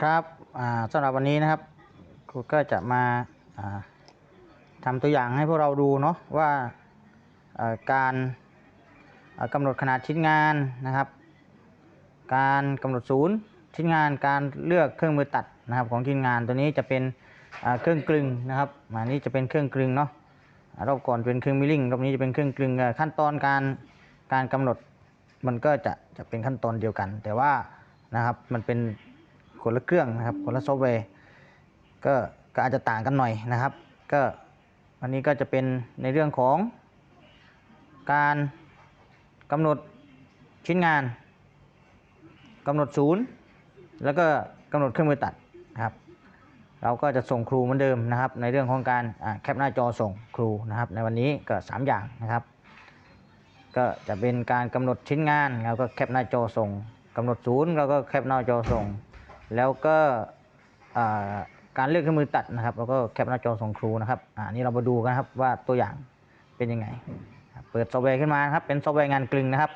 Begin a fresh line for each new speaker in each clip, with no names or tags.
ครับอ่าสำหรับวันนี้นะครับครูก็จะมาอ่าทำตัวอย่างให้พวกเราดูเนาะว่าการกำหนดขนาดชิ้นงานนะครับ การกำหนดศูนย์ชิ้นงานการเลือกเครื่องมือตัดนะครับของชิ้นงานตัวนี้จะเป็นเครื่องกลึงนะครับอันนี้จะเป็นเครื่องกลึงเนาะรอบก่อนเป็นเครื่องมิลลิ่งรอบนี้จะเป็นเครื่องกลึงขั้นตอนการการกำหนดมันก็จะจะเป็นขั้นตอนเดียวกัน แต่ว่านะครับมันเป็น คนละเครื่องนะครับคนละซอฟต์แวร์ก็ก็อาจจะต่างกันหน่อยนะครับ ก็วันนี้ก็จะเป็นในเรื่องของการกำหนดชิ้นงานกำหนดศูนย์ แล้วก็กำหนดเครื่องมือตัดนะครับ เราก็จะส่งครูเหมือนเดิมนะครับ ในเรื่องของการแคปหน้าจอส่งครูนะครับ ในวันนี้ก็สามอย่างนะครับ ก็จะเป็นการกำหนดชิ้นงานเราก็แคปหน้าจอส่งกำหนดศูนย์เราก็แคปหน้าจอส่ง แล้วก็การเลือกเครื่องมือตัดนะครับ แล้วก็แคปหน้าจอส่งครูนะครับอ่านี่เรามาดูกันครับว่าตัวอย่างเป็นยังไง เปิดซอฟต์แวร์ขึ้นมาครับเป็นซอฟต์แวร์งานกลึงนะครับ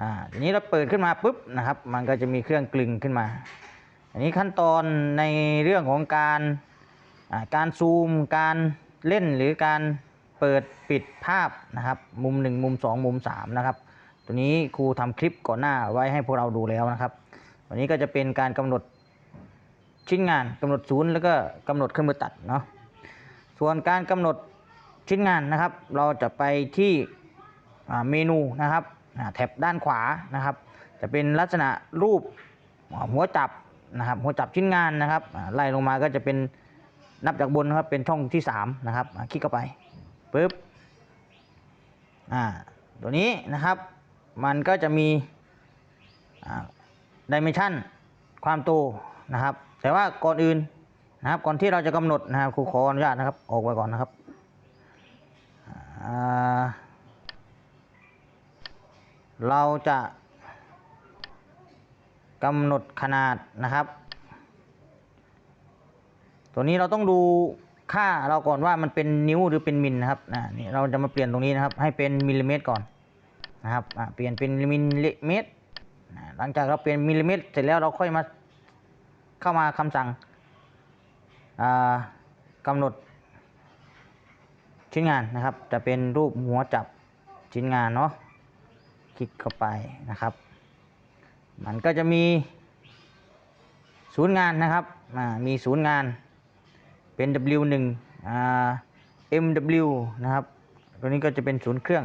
อ่าทีนี้เราเปิดขึ้นมาปุ๊บนะครับ มันก็จะมีเครื่องกลึงขึ้นมา อันนี้ขั้นตอนในเรื่องของการอ่าการซูม การเล่นหรือการเปิดปิดภาพนะครับ มุม 1 มุม 2 มุม 3 นะครับ ตัวนี้ครูทำคลิปก่อนหน้าไว้ให้พวกเราดูแล้วนะครับ วันนี้ก็จะเป็นการกำหนดชิ้นงานกำหนดศูนย์แล้วก็กำหนดเครื่องมือตัดเนาะส่วนการกำหนดชิ้นงานนะครับ เราจะไปที่เมนูนะครับแท็บด้านขวานะครับ จะเป็นลักษณะรูปหัวจับนะครับหัวจับชิ้นงานนะครับไล่ลงมาก็จะเป็นนับจากบนนะครับเป็นช่องที่3นะครับคลิกเข้าไปปุ๊บอ่าตัวนี้นะครับ มันก็จะมี ดิเมชันความโตนะครับ แต่ว่าก่อนอื่นนะครับ ก่อนที่เราจะกำหนดนะครับครูขออนุญาตนะครับ ออกไปก่อนนะครับเราจะกำหนดขนาดนะครับ ตัวนี้เราต้องดูค่าเราก่อนว่ามันเป็นนิ้วหรือเป็นมิลนะครับนี่เราจะมาเปลี่ยนตรงนี้นะครับ ให้เป็นมิลลิเมตรก่อนนะครับเปลี่ยนเป็นมิลลิเมตร หลังจากเราเปลี่ยนมิลลิเมตรเสร็จแล้วเราค่อยมาเข้ามาคำสั่งอ่ากำหนดชิ้นงานนะครับ จะเป็นรูปหัวจับชิ้นงานเนาะคลิกเข้าไปนะครับ มันก็จะมีศูนย์งานนะครับมีศูนย์งานเป็น W1 MW นะครับ ตัวนี้ก็จะเป็นศูนย์เครื่อง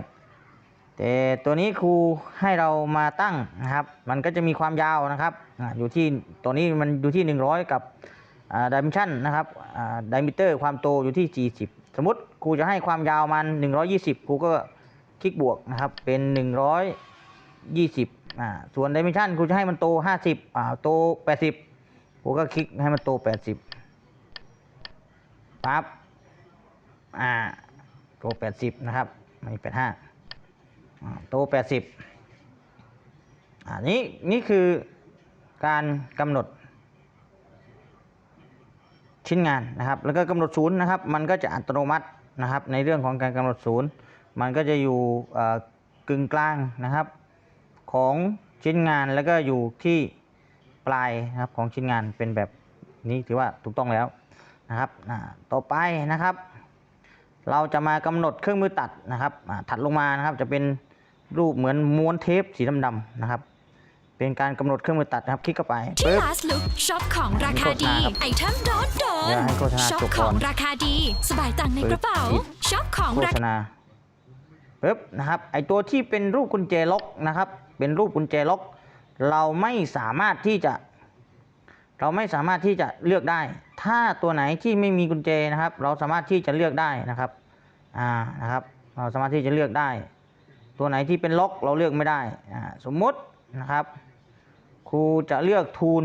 แต่ตัวนี้ครูให้เรามาตั้งนะครับ มันก็จะมีความยาวนะครับอยู่ที่ตัวนี้มันอยู่ที่ 100 กับดิเมนชันนะครับดิมิเตอร์ความโตอยู่ที่ 40 สมมติครูจะให้ความยาวมัน 120 ครูก็คลิกบวกนะครับเป็น 120อ่าส่วนดิเมนชันครูจะให้มันโต 50อ่าโต 80 ครูก็คลิกให้มันโต 80ปั๊บอ่าโต 80 นะครับไม่85 อ่าโต80อันนี้นี่คือการกำหนดชิ้นงานนะครับ แล้วก็กำหนดศูนย์นะครับ มันก็จะอัตโนมัตินะครับ ในเรื่องของการกำหนดศูนย์ มันก็จะอยู่กึ่งกลางนะครับ ของชิ้นงานแล้วก็อยู่ที่ปลายนะครับของชิ้นงานเป็นแบบนี้ถือว่าถูกต้องแล้วนะครับต่อไปนะครับ เราจะมากำหนดเครื่องมือตัดนะครับถัดลงมานะครับจะเป็น รูปเหมือนม้วนเทปสีดำๆนะครับ เป็นการกำหนดเครื่องมือตัดนะครับคลิกเข้าไป
ที่
ปึ๊บ
Last Look ช็อปของราคาดี
โฆษณาครับ
ไอเทมโดนโด
เดี๋ยวนให้โฆษณา
ช็อป
จบ
ข
ก่
อ
อน
งราคาดี สบายตังค์ใน
ปึ๊บ
กระเป๋า
ปิด
ช็อปของ
โฆ
รา
ษณาปึ๊บนะครับไอตัวที่เป็นรูปกุญแจล็อกนะครับ เป็นรูปกุญแจล็อก เราไม่สามารถที่จะ เราไม่สามารถที่จะเลือกได้ ถ้าตัวไหนที่ไม่มีกุญแจนะครับ เราสามารถที่จะเลือกได้นะครับ อ่านะครับ เราสามารถที่จะเลือกได้ ตัวไหนที่เป็นล็อกเราเลือกไม่ได้สมมตินะครับ ครูจะเลือกทูล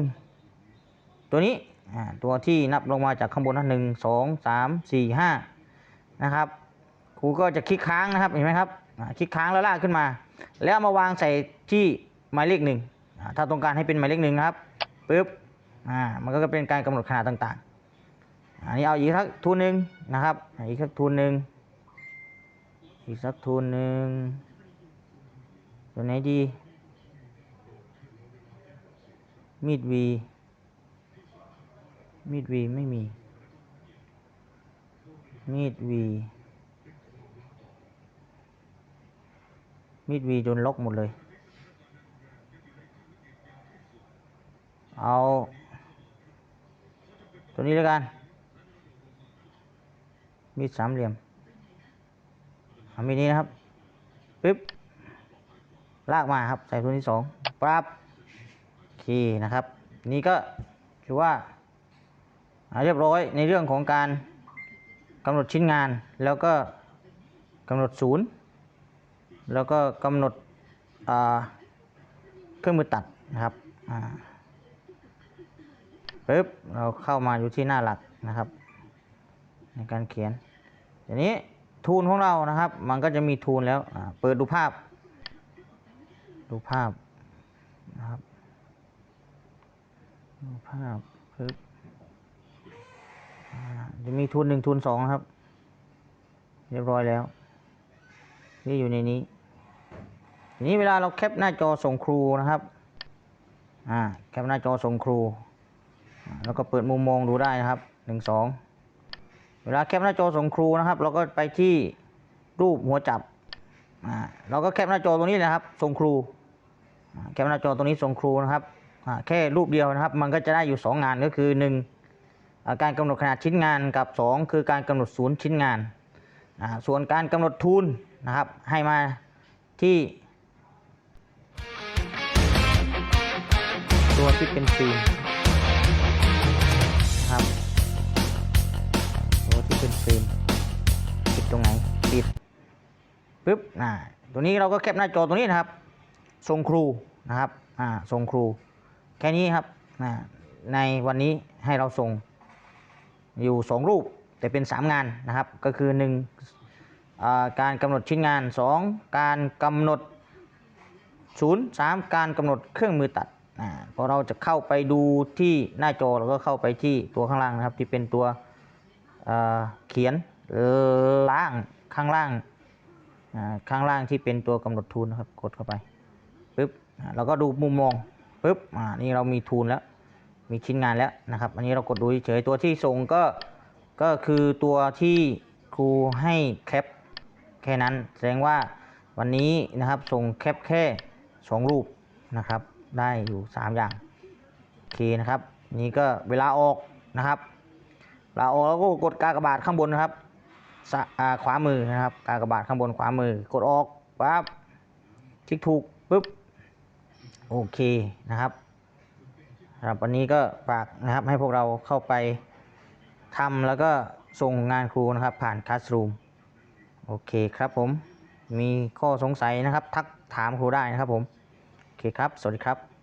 ตัวนี้ตัวที่นับลงมาจากข้างบนนะหนึ่งสองสามสี่ห้านะครับครูก็จะคลิกค้างนะครับเห็นไหมครับคลิกค้างแล้วลากขึ้นมา แล้วมาวางใส่ที่หมายเลขหนึ่งถ้าต้องการให้เป็นหมายเลขหนึ่งครับปึ๊บอ่ามันก็จะเป็นการกำหนดขนาดต่างๆอันนี้เอาอีกสักทูนหนึ่งนะครับอีกสักทูนหนึ่งอีกสักทูนหนึ่ง ตัวไหนดี มีดวีมีดวีไม่มี มีดวีมีดวีโดนล็อกหมดเลย เอา ตัวนี้แล้วกัน มีดสามเหลี่ยมเอามีดนี้นะครับ ปึ๊บ ลากมาครับ ใส่ตัวที่สองปั๊บโอเคนะครับ นี่ก็ถือว่าเรียบร้อยในเรื่องของการกำหนดชิ้นงานแล้วก็กำหนดศูนย์แล้วก็กำหนดเครื่องมือตัดนะครับอ่าปึ๊บเราเข้ามาอยู่ที่หน้าหลักนะครับ ในการเขียนทีนี้ทูนของเรานะครับ มันก็จะมีทูนแล้วเปิดดูภาพ ดูภาพนะครับ ดูภาพปึ๊บอ่าจะมีทุนหนึ่งทุนสองครับ เรียบร้อยแล้ว นี่อยู่ในนี้ ทีนี้เวลาเราแคปหน้าจอส่งครูนะครับ อ่า แคปหน้าจอส่งครู แล้วก็เปิดมุมมองดูได้นะครับหนึ่งสอง เวลาแคปหน้าจอส่งครูนะครับ เราก็ไปที่รูปหัวจับ เราก็แคปหน้าจอตรงนี้นะครับส่งครูแคปหน้าจอตรงนี้ส่งครูนะครับแค่รูปเดียวนะครับ มันก็จะได้อยู่สองงานก็คือหนึ่งการกำหนดขนาดชิ้นงานกับสองคือการกำหนดศูนย์ชิ้นงานส่วนการกำหนดทุนนะครับ ให้มาที่ตัวที่เป็นฟิล์มนะครับตัวที่เป็นฟิล์มปิดตรงไหนปิด ปึ๊บอ่าตัวนี้เราก็แคปหน้าจอตรงนี้นะครับส่งครูนะครับอ่าส่งครู แค่นี้ครับอ่าในวันนี้ให้เราส่งอยู่สองรูปแต่เป็นสามงานนะครับ ก็คือหนึ่งการกำหนดชิ้นงานสองการกำหนดศูนย์สามการกำหนดเครื่องมือตัดอ่าพอเราจะเข้าไปดูที่หน้าจอเราก็เข้าไปที่ตัวข้างล่างนะครับ ที่เป็นตัวเขียนล่างข้างล่าง ข้างล่างที่เป็นตัวกำหนดทูนนะครับกดเข้าไปปึ๊บเราก็ดูมุมมองปึ๊บอ่านี่เรามีทูนแล้ว มีชิ้นงานแล้วนะครับ อันนี้เรากดดูเฉยตัวที่ส่งก็ก็คือตัวที่ครูให้แคปแค่นั้น แสดงว่าวันนี้นะครับส่งแคปแค่สองรูปนะครับ ได้อยู่สามอย่างโอเคนะครับ นี่ก็เวลาออกนะครับเวลาออกแล้วก็กดกากบาทข้างบนนะครับ ขวามือนะครับ กากบาทข้างบนขวามือกดออกปั๊บคลิกถูกปุ๊บโอเคนะครับสำหรับวันนี้ก็ฝากนะครับให้พวกเราเข้าไปทำแล้วก็ส่งงานครูนะครับผ่าน Classroom โอเคครับผมมีข้อสงสัยนะครับ ทักถามครูได้นะครับผม โอเคครับ สวัสดีครับ